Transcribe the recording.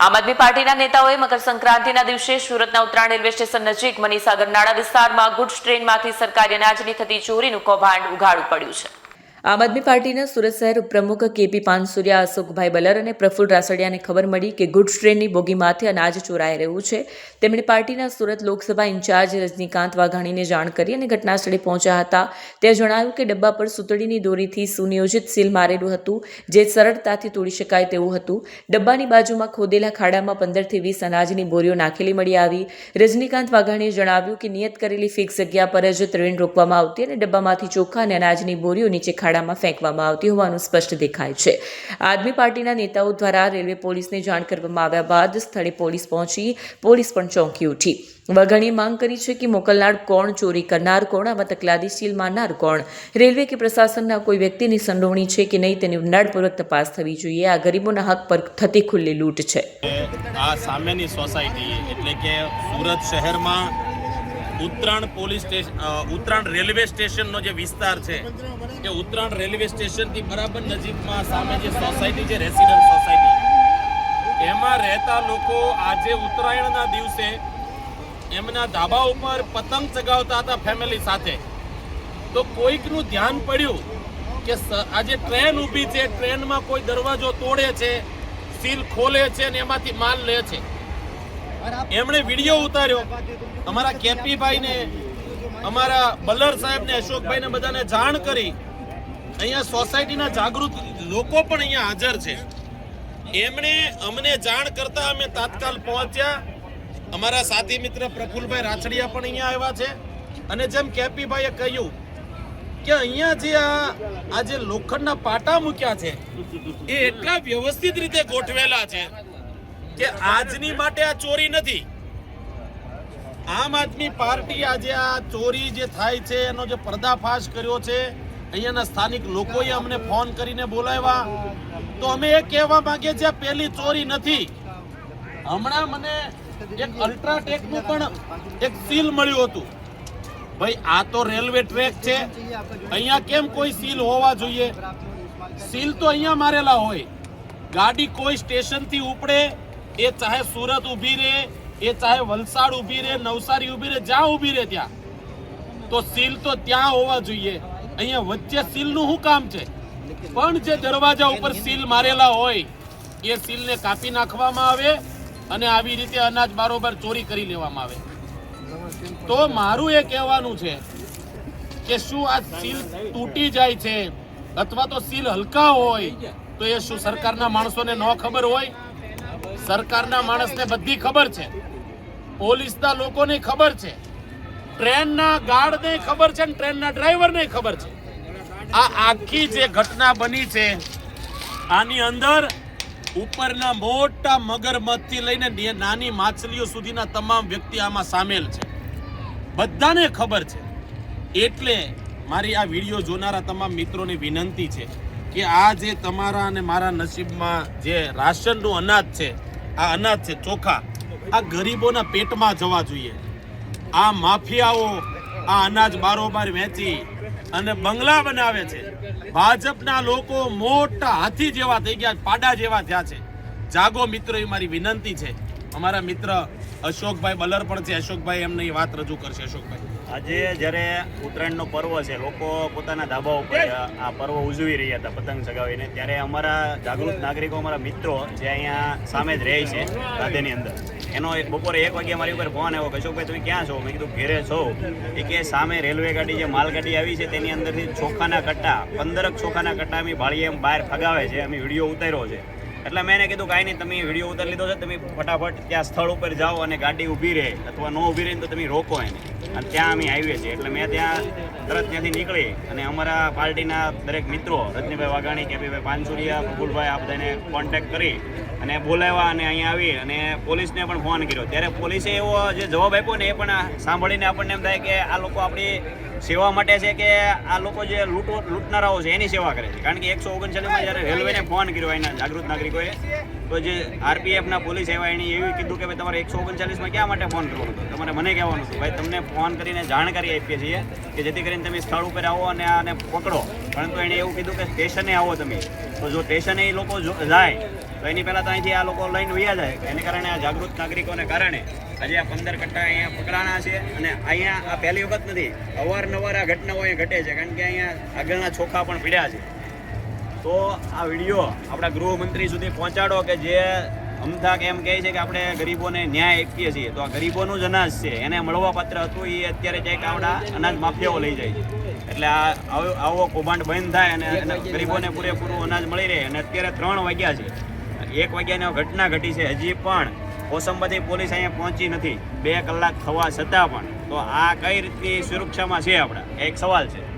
આમ આદમી પાર્ટીના નેતાઓએ મકર સંક્રાંતિના દિવસે સુરતના ઉત્તરાયણ રેલવે સ્ટેશન નજીક મનીસાગર નાળા વિસ્તારમાં ગુડ્સ ટ્રેનમાંથી સરકારી અનાજની થતી ચોરીનું કૌભાંડ ઉઘાડું પડ્યું છે. આમ આદમી પાર્ટીના સુરત શહેર પ્રમુખ કેપી પાનસુરિયા, અશોકભાઈ બલર અને પ્રફુલ રાસડિયાને ખબર મળી કે ગુડ્સ ટ્રેનની બોગીમાંથી અનાજ ચોરાઈ રહ્યું છે. તેમણે પાર્ટીના સુરત લોકસભા ઇન્ચાર્જ રજનીકાંત વાઘાણીને જાણ કરી અને ઘટનાસ્થળે પહોંચ્યા હતા. ત્યાં જણાવ્યું કે ડબ્બા પર સૂતળીની દોરીથી સુનિયોજિત સીલ મારેલું હતું, જે સરળતાથી તોડી શકાય તેવું હતું. ડબ્બાની બાજુમાં ખોદેલા ખાડામાં પંદરથી વીસ અનાજની બોરીઓ નાખેલી મળી આવી. રજનીકાંત વાઘાણીએ જણાવ્યું કે નિયત કરેલી ફિક્સ જગ્યા પર જ ટ્રેન રોકવામાં આવતી અને ડબ્બામાંથી ચોખા અને અનાજની બોરીઓ નીચે ખાડામાં ફેંકવામાં આવતી હોવાનું સ્પષ્ટ દેખાય છે. આદમી પાર્ટીના નેતાઓ દ્વારા રેલવે પોલીસને જાણ કરવામાં આવ્યા બાદ સ્થળે પોલીસ પહોંચી પોલીસ પણ ચોંકી ઉઠી. વઘણી માંગ કરી છે કે મોકલનાર કોણ, ચોરી કરનાર કોણ આમાં તકલાદી સીલ મારનાર કોણ? રેલવે કે પ્રશાસનના કોઈ વ્યક્તિની સંડોવણી છે કે નહીં તેની ઊંડાણપૂર્વક તપાસ થવી જોઈએ. આ ગરીબોના હક પર થતી ખુલ્લી લૂંટ છે. આ સામેની સોસાયટી એટલે કે સુરત શહેરમાં Uttarayan police station Uttarayan railway સ્ટેશનનો જે વિસ્તાર છે, એ ઉત્તરાયણ રેલવે સ્ટેશનથી બરાબર નજીકમાં સામે જે સોસાયટી છે, રેસિડન્ટ સોસાયટી, એમાં રહેતા લોકો આજે ઉત્તરાયણના દિવસે એમના ધાબા ઉપર પતંગ ચગાવતા હતા ફેમિલી સાથે. તો કોઈકનું ધ્યાન પડ્યું કે આજે ટ્રેન ઊભી છે, ટ્રેનમાં કોઈ દરવાજો તોડે છે, સીલ ખોલે છે અને એમાંથી માલ લે છે. એમણે વીડિયો ઉતાર્યો. અમારા કેપીભાઈને અમારા બલ્લર સાહેબને, અશોકભાઈને બધાને જાણ કરી. અહીંયા સોસાયટીના જાગૃત લોકો પણ અહીંયા હાજર છે. એમણે અમને જાણ કરતા અમે તાત્કાલ પહોંચ્યા. અમારા સાથી મિત્ર પ્રફુલભાઈ રાછડિયા પણ અહીંયા આવ્યા છે. અને જેમ કેપીભાઈએ કહ્યું કે અહીંયા જે આ આ જે લોખંડના પાટા મૂક્યા છે, એ એટલા વ્યવસ્થિત રીતે ગોઠવેલા છે. કે આજની માટે આ ચોરી નથી. આમ આદમી પાર્ટી આજે આ ચોરી જે થાય છે, એનો જે પર્દાફાશ કર્યો છે, અહીંયાના સ્થાનિક લોકોએ અમને ફોન કરીને બોલાવ્યા. તો અમે એ કહેવા માંગીએ છીએ પહેલી ચોરી નથી. હમણાં મને એક અલ્ટ્રાટેકનું પણ એક સીલ મળ્યું હતું. ભાઈ, આ તો રેલવે ટ્રેક છે. અહીંયા કેમ કોઈ સીલ હોવા જોઈએ? સીલ તો અહીંયા મારેલા હોય. ગાડી કોઈ સ્ટેશનથી ઉપડે એ ચાહે સુરત ઊભી રહે, એ ચાહે વલસાડ ઊભી રહે, નવસારી ઊભી રહે, જ્યાં ઊભી રહે ત્યાં. તો સીલ તો ત્યાં હોવા જોઈએ. અહીંયા વચ્ચે સીલનું શું કામ છે? પણ જે દરવાજા ઉપર સીલ મારેલા હોય, એ સીલને કાપી નાખવામાં આવે અને આવી રીતે અનાજ બારોબાર ચોરી કરી લેવામાં આવે. તો મારું એ કહેવાનું છે કે શું આ સીલ તૂટી જાય છે? અથવા તો સીલ હલકા હોય, તો એ શું સરકારના માણસોને ન ખબર હોય? સરકારના માણસને બધી ખબર છે. પોલીસના લોકોને ખબર છે. ટ્રેનના ગાર્ડને ખબર છે અને ટ્રેનના ડ્રાઈવરને ખબર છે. આ આખી જે ઘટના બની છે, આની અંદર ઉપરના મોટા મગરમચ્છથી લઈને નાની માછલીઓ સુધીના તમામ વ્યક્તિ આમાં સામેલ છે. બધાને ખબર છે. એટલે મારી આ વીડિયો જોનારા તમામ મિત્રોને વિનંતી છે કે આ જે તમારા અને મારા નસીબમાં જે રાશનનું અનાજ છે આ અનાજ છે, ચોખા. આ ગરીબોના પેટમાં જવા જોઈએ. આ માફિયાઓ આ અનાજ બારોબાર વેચી અને બંગલા બનાવે છે. ભાજપના લોકો મોટા હાથી જેવા થઈ ગયા, પાડા જેવા થયા છે. જાગો મિત્રો, એ મારી વિનંતી છે. અમારા મિત્ર અશોકભાઈ બલર પણ છે. અશોકભાઈ એમને વાત રજૂ કરશે, અશોકભાઈ. આજે જ્યારે ઉત્તરાયણનો પર્વ છે, લોકો પોતાના ધાબા ઉપર આ પર્વ ઉજવી રહ્યા હતા પતંગ ચગાવીને. ત્યારે અમારા જાગૃત નાગરિકો, અમારા મિત્રો જે અહીંયા સામે જ રહે છે રાધેની અંદર, એનો એક બપોરે એક વાગે મારી ઉપર ફોન આવ્યો કે અશોકભાઈ તમે ક્યાં છો? મેં કીધું, ઘેરે છો. એ કે, સામે રેલવે ગાડી જે માલગાડી આવી છે, તેની અંદરથી ચોખાના કટ્ટા, પંદરક ચોખાના કટ્ટા અમે ભાળીએ એમ બહાર ફગાવે છે, અમે વીડિયો ઉતાર્યો છે. એટલે મેં એને કીધું કાંઈ નહીં, તમે વીડિયો ઉતારી લીધો છે, તમે ફટાફટ ત્યાં સ્થળ ઉપર જાઓ અને ગાડી ઊભી રહે. અથવા ન ઊભી રહે તો તમે રોકો એને. અને ત્યાં અમે આવીએ છીએ. એટલે મેં ત્યાં તરત ત્યાંથી નીકળી અને અમારા પાર્ટીના દરેક મિત્રો, રજનીભાઈ વાઘાણી, કેપીભાઈ પાનસુરિયા, પ્રફુલભાઈ, આ બધાને કોન્ટેક્ટ કરી અને બોલાવ્યા અને અહીંયા આવી અને પોલીસને પણ ફોન કર્યો. ત્યારે પોલીસે એવો જે જવાબ આપ્યો ને એ પણ સાંભળીને આપણને એમ થાય કે આ લોકો આપણી સેવા માટે છે કે આ લોકો જે લૂંટો, લૂંટનારાઓ છે એની સેવા કરે છે. કારણ કે એકસો ઓગણચાલીસમાં જ્યારે રેલવેને ફોન કર્યો એના જાગૃત નાગરિકોએ, તો જે આરપીએફના પોલીસ આવ્યા એણે એવું કીધું કે ભાઈ તમારે એકસો ઓગણચાલીસમાં ક્યાં માટે ફોન કરવાનો હતો? તમારે મને કહેવાનું હતું. ભાઈ, તમને ફોન કરીને જાણકારી આપીએ છીએ કે જેથી કરીને તમે સ્થળ ઉપર આવો અને આને પકડો. પરંતુ એણે એવું કીધું કે સ્ટેશને આવો તમે. તો જો સ્ટેશને એ લોકો જાય તો એની પહેલાં તો અહીંથી આ લોકો લઈને વયા જાય. એને કારણે આ જાગૃત નાગરિકોને કારણે આજે આ પંદર કટ્ટા અહીંયા પકડાણા છે અને અહીંયા આ પહેલી વખત નથી, અવારનવાર આ ઘટનાઓ અહીંયા ઘટે છે, કારણ કે અહીંયા આગળના ચોખા પણ પીડ્યા છે. તો આ વીડિયો આપણા ગૃહમંત્રી સુધી પહોંચાડો કે જે અમથાક એમ કહે છે કે આપણે ગરીબોને ન્યાય આપીએ છીએ, તો આ ગરીબોનું જ અનાજ છે. એને મળવા પાત્ર હતું એ અત્યારે ક્યાંક આવડા અનાજ માફિયાઓ લઈ જાય છે. એટલે આ આવો- કૌભાંડ બંધ થાય અને ગરીબોને પૂરેપૂરું અનાજ મળી રહે. અને અત્યારે ત્રણ વાગ્યા છે. એક વાગ્યાની ઘટના ઘટી છે. હજી પણ કોસંબાથી પોલીસ અહીંયા પહોંચી નથી. બે કલાક થવા છતાં પણ. તો આ કઈ રીતની સુરક્ષામાં છે આપણા? એક સવાલ છે.